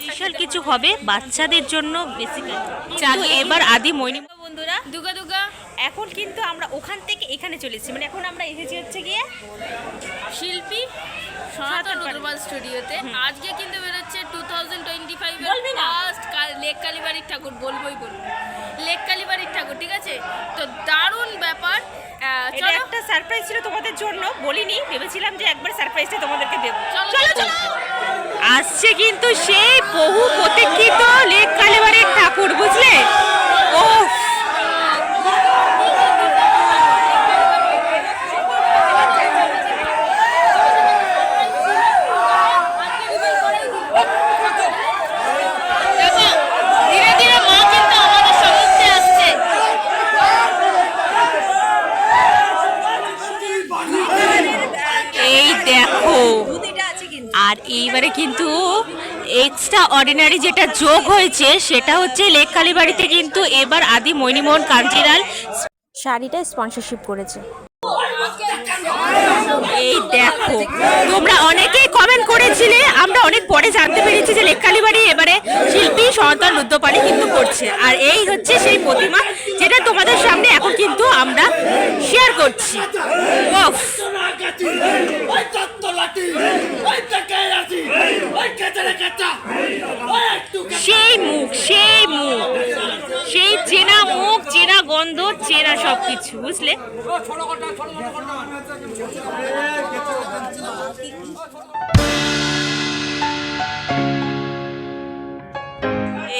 Special কিছু হবে বাচ্চাদের জন্য বেসিক্যালি এবার আদি মৈনি বন্ধুরা। দুগা দুগা। এখন কিন্তু আমরা ওখান থেকে এখানে চলে এসেছি। মানে এখন আমরা এসেছি হচ্ছে গিয়ে শিল্পী সনাতন রুদ্রপাল স্টুডিওতে। আজকে কিন্তু বেরোচ্ছে টু থাউজেন্ড টোয়েন্টি ফাইভ বলবি না? ফার্স্ট লেক কালীবাড়ির ঠাকুর বলবোই বলব। লেক কালীবাড়ির ঠাকুর ঠিক আছে? তো দারুণ ব্যাপার। আহ, এটা একটা সারপ্রাইজ ছিল তোমাদের জন্য বলিনি। ভেবেছিলাম যে একবার সারপ্রাইজটা তোমাদেরকে দেবো। চলো। চলো! আসছে কিন্তু সেই বহু প্রতীক্ষিত লেক কালেবারের ঠাকুর বুঝলে? ও দেখো ধীরে ধীরে মা কিন্তু আমাদের সম্মুখে আসছে এই দেখো আর এইবারে কিন্তু এক্সট্রা অর্ডিনারি যেটা যোগ হয়েছে সেটা হচ্ছে লেক কালীবাড়িতে কিন্তু এবার আদি মৈনিমোহন কাঞ্চিলাল শাড়িটা স্পন্সরশিপ করেছে। এই দেখো তোমরা অনেকেই কমেন্ট করেছিলে আমরা অনেক পরে জানতে পেরেছি যে লেক কালীবাড়ি এবারে শিল্পী সন্তান রুদ্রপাড়ি কিন্তু করছে। আর এই হচ্ছে সেই প্রতিমা যেটা তোমাদের সামনে এখন কিন্তু আমরা শেয়ার করছি। সেই মুখ সেই মুখ। সেই চেনা মুখ, চেনা গন্ধ, চেনা সবকিছু, বুঝলে?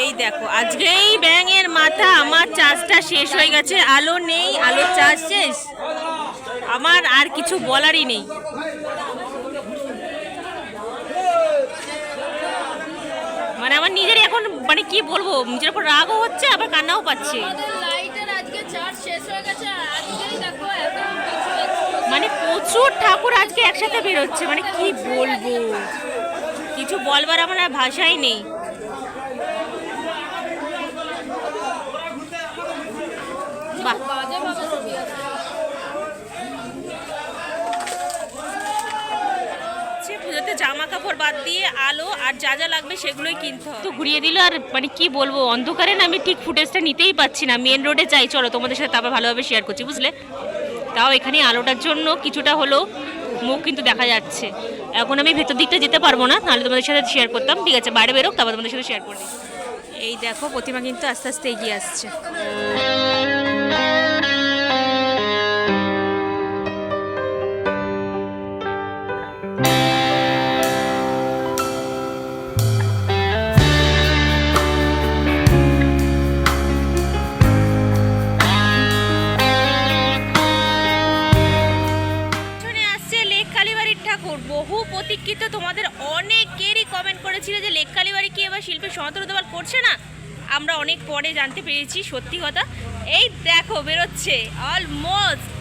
এই দেখো আজকে এই ব্যাঙের মাথা, আমার চাষটা শেষ হয়ে গেছে। আলো নেই, আলোর চার্জ শেষ। আমার আর কিছু বলারই নেই মানে আমার নিজের এখন মানে কি বলব যেরকম উপর রাগও হচ্ছে আবার কান্নাও পাচ্ছে। মানে প্রচুর ঠাকুর আজকে একসাথে বেরোচ্ছে মানে কি বলব? কিছু বলবার আমার আর ভাষাই নেই। বাহ বাজে বাজে ছবি আছে সে পুজোতে জামা কাপড় বাদ দিয়ে আলো আর যা যা লাগবে সেগুলোই কিনতে হবে। তো ঘুরিয়ে দিল আর মানে কি বলব অন্ধকারে না আমি ঠিক ফুটেজটা নিতেই পাচ্ছি না। মেন রোডে যাই চলো তোমাদের সাথে তারপর ভালোভাবে শেয়ার করছি বুঝলে? তাও এখানে আলোটার জন্য কিছুটা হলো মুখ কিন্তু দেখা যাচ্ছে। এখন আমি ভেতর দিকটা যেতে পারব না নাহলে তোমাদের সাথে শেয়ার করতাম। ঠিক আছে বাইরে বেরোক তারপর তোমাদের সাথে শেয়ার করে। এই দেখো প্রতিমা কিন্তু আস্তে আস্তে এগিয়ে আসছে। যে কি এবার শিল্পী সনাতন দেওয়াল করছে না? আমরা অনেক পরে জানতে পেরেছি, সত্যি কথা। এই দেখো, বেরোচ্ছে অলমোস্ট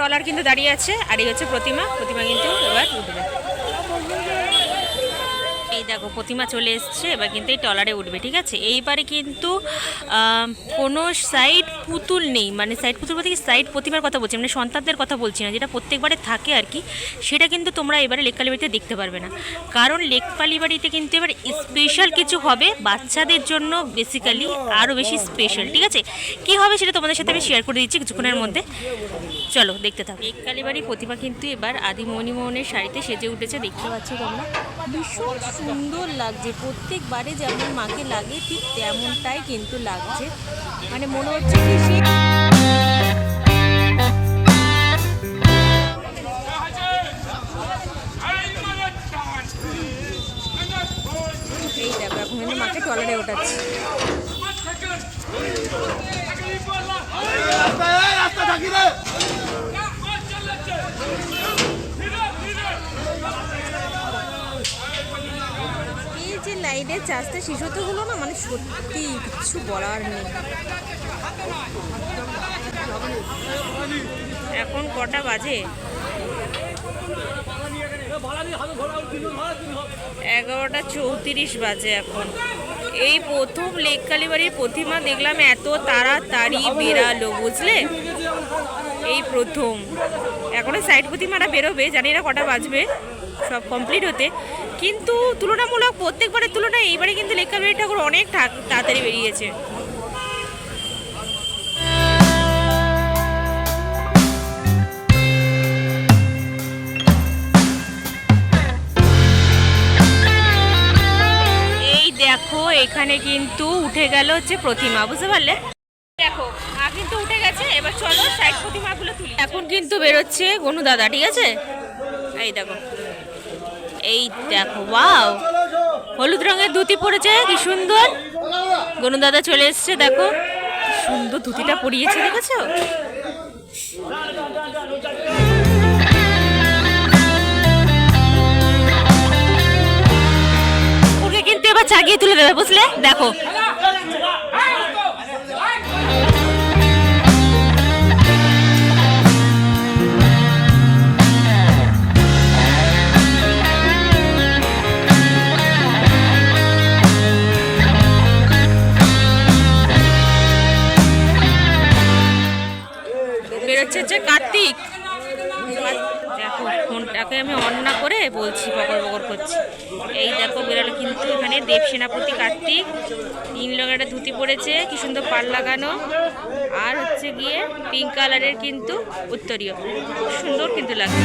ট্রলার কিন্তু দাঁড়িয়ে আছে আর এই হচ্ছে প্রতিমা। প্রতিমা কিন্তু এবার উঠবে। এই দেখো, প্রতিমা চলে এসছে, এবার কিন্তু এই টলারে উঠবে, ঠিক আছে? এইবারে কিন্তু কোনো সাইড পুতুল নেই। মানে সাইড পুতুল বলতে কি সাইড প্রতিমার কথা বলছি মানে সন্তানদের কথা বলছি না, যেটা প্রত্যেকবারে থাকে আর কি, সেটা কিন্তু তোমরা এবারে লেককালি বাড়িতে দেখতে পারবে না। কারণ লেকপালি বাড়িতে কিন্তু এবার স্পেশাল কিছু হবে, বাচ্চাদের জন্য বেসিক্যালি আরও বেশি স্পেশাল ঠিক আছে? কী হবে সেটা তোমাদের সাথে আমি শেয়ার করে দিচ্ছি কিছুক্ষণের মধ্যে। চলো, দেখতে থাকো। মেঘ কালীবাড়ি প্রতিমা কিন্তু এবার আদি মোহনের শাড়িতে সেজে উঠেছে দেখতে পাচ্ছ তোমরা। ভীষণ সুন্দর লাগছে, প্রত্যেকবারে যেমন মাকে লাগে, ঠিক তেমনটাই কিন্তু লাগছে। মানে মনে হচ্ছে কি সে এই মাকে টলারে ওঠাচ্ছে। সাইডের চাষতে হলো না? মানে সত্যি কিছু বলার নেই। এখন কটা বাজে? এগারোটা চৌত্রিশ বাজে এখন। এই প্রথম লেক কালীবাড়ির প্রতিমা দেখলাম, এত তাড়াতাড়ি বেরালো বুঝলে? এই প্রথম। এখনও সাইড প্রতিমাটা বেরোবে, জানি না কটা বাজবে, সব কমপ্লিট হতে। কিন্তু তুলনামূলক প্রত্যেকবারের তুলনায় এইবারে কিন্তু কালীবাড়ি ঠাকুর অনেক তাড়াতাড়ি বেরিয়েছে। এই দেখো, এখানে কিন্তু উঠে গেল হচ্ছে প্রতিমা, বুঝতে পারলে? দেখো কিন্তু উঠে গেছে, এবার চলো সাইড প্রতিমাগুলো তুলি। এখন কিন্তু বেরোচ্ছে গনু দাদা, ঠিক আছে? এই দেখো। এই দেখো, ওয়াও। হলুদ রঙের ধুতি পরেছে, কি সুন্দর। গনু দাদা চলে এসছে, দেখো। সুন্দর ধুতিটা পরিয়েছে, দেখেছ? কিন্তু এবার চাগিয়ে তুলে দেবে, বুঝলে? দেখো বলছি বকর বকর করছি। এই দেখো বেরোলো কিন্তু এখানে দেব সেনাপতি কার্তিক। নীল রঙের ধুতি পড়েছে কি সুন্দর পাল লাগানো। আর হচ্ছে গিয়ে পিঙ্ক কালারের কিন্তু উত্তরীয়। সুন্দর কিন্তু লাগছে।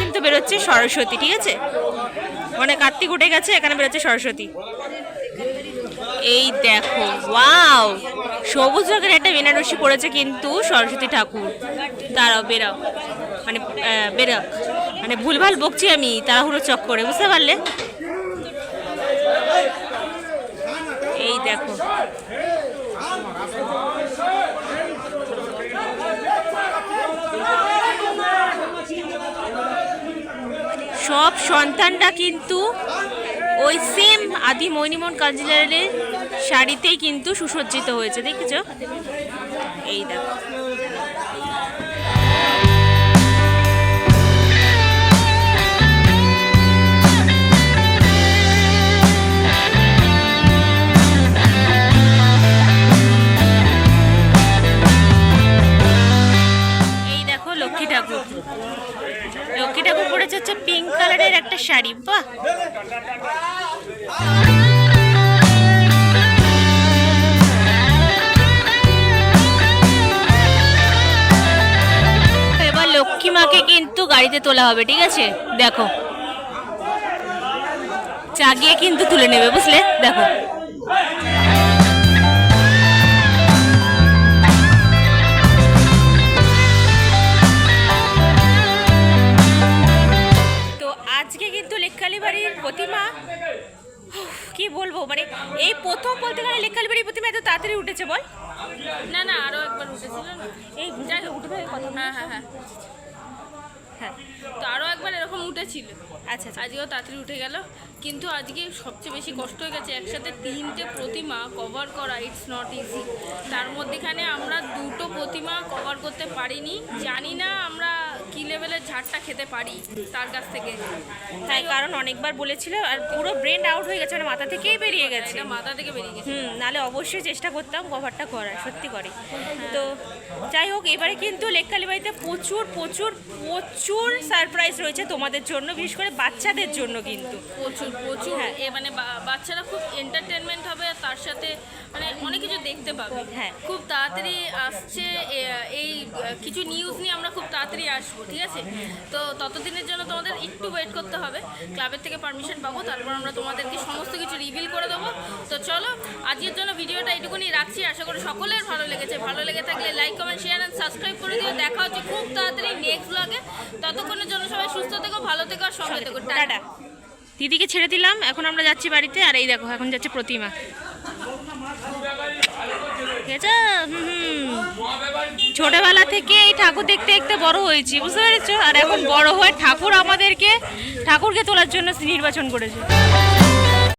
কিন্তু বেরোচ্ছে সরস্বতী, ঠিক আছে? মানে কার্তিক উঠে গেছে, এখানে বেরোচ্ছে সরস্বতী। এই দেখো ওয়াও সবুজ রঙের একটা বেনারসি পড়েছে কিন্তু সরস্বতী ঠাকুর। দাঁড়াও বেরাও মানে বেরাও মানে ভুলভাল বকছি আমি, তাড়াহুড়ো চক করে বুঝতে পারলে? এই দেখো। সব সন্তানরা কিন্তু ওই সেম আদি মৈনিমন কালচারালের শাড়িতেই কিন্তু সুসজ্জিত হয়েছে দেখেছ? এই দেখো। গাড়িতে তোলা হবে ঠিক আছে? দেখো। চাগিয়ে কিন্তু তুলে নেবে বুঝলে? দেখো। তো আজকে কিন্তু লেখালি বাড়ির প্রতিমা কি বলব? মানে এই প্রথম বলতে গেলে লেখালি বাড়ির প্রতিমা এত তাড়াতাড়ি উঠেছে বল। না না আরও একবার উঠেছিল। না এই যাই উঠবে কথা হ্যাঁ হ্যাঁ হ্যাঁ। হ্যাঁ তো আরও একবার এরকম উঠেছিল। আচ্ছা আচ্ছা। আজকেও তাড়াতাড়ি উঠে গেল। কিন্তু আজকে সবচেয়ে বেশি কষ্ট হয়ে গেছে একসাথে তিনটে প্রতিমা কভার করা ইটস নট ইজি তার মধ্যেখানে আমরা দুটো প্রতিমা কভার করতে পারিনি। জানি না আমরা কি লেভেলের ঝাড়টা খেতে পারি তার কাছ থেকে? তাই কারণ অনেকবার বলেছিল আর পুরো ব্রেন আউট হয়ে গেছে মানে মাথা থেকেই বেরিয়ে গেছে। মাথা থেকে বেরিয়ে গেছে। হুম নালে অবশ্যই চেষ্টা করতাম কভারটা করার সত্যি করে। তো যাই হোক এবারে কিন্তু লেককালি বাড়িতে প্রচুর প্রচুর প্রচুর সারপ্রাইজ রয়েছে তোমাদের জন্য বিশেষ করে বাচ্চাদের জন্য কিন্তু। প্রচুর প্রচুর। হ্যাঁ। এ মানে বাচ্চারা খুব এন্টারটেনমেন্ট হবে আর তার সাথে মানে অনেক কিছু দেখতে পাবে। হ্যাঁ। খুব তাড়াতাড়ি আসছে কিছু নিউজ নিয়ে আমরা খুব তাড়াতাড়ি আসব ঠিক আছে? তো ততদিনের জন্য তোমাদের একটু ওয়েট করতে হবে। ক্লাবের থেকে পারমিশন পাবো তারপর আমরা তোমাদেরকে সমস্ত কিছু রিভিল করে দেবো। তো চলো আজকের জন্য ভিডিওটা এটুকুনি রাখছি। আশা করি সকলের ভালো লেগেছে। ভালো লেগে থাকলে like comment share and subscribe করে দিও। দেখা হচ্ছে খুব তাড়াতাড়ি নেক্সট ব্লগে ততক্ষণের জন্য সবাই সুস্থ থেকো ভালো থেকো আর সঙ্গে থেকো। টাটা। দিদিকে ছেড়ে দিলাম এখন আমরা যাচ্ছি বাড়িতে। আর এই দেখো এখন যাচ্ছে প্রতিমা। ঠিক আছে। ছোটবেলা থেকে এই ঠাকুর দেখতে দেখতে বড় হয়েছি, বুঝতে পেরেছ আর এখন বড় হয়ে ঠাকুর আমাদেরকে, ঠাকুরকে তোলার জন্য নির্বাচন করেছে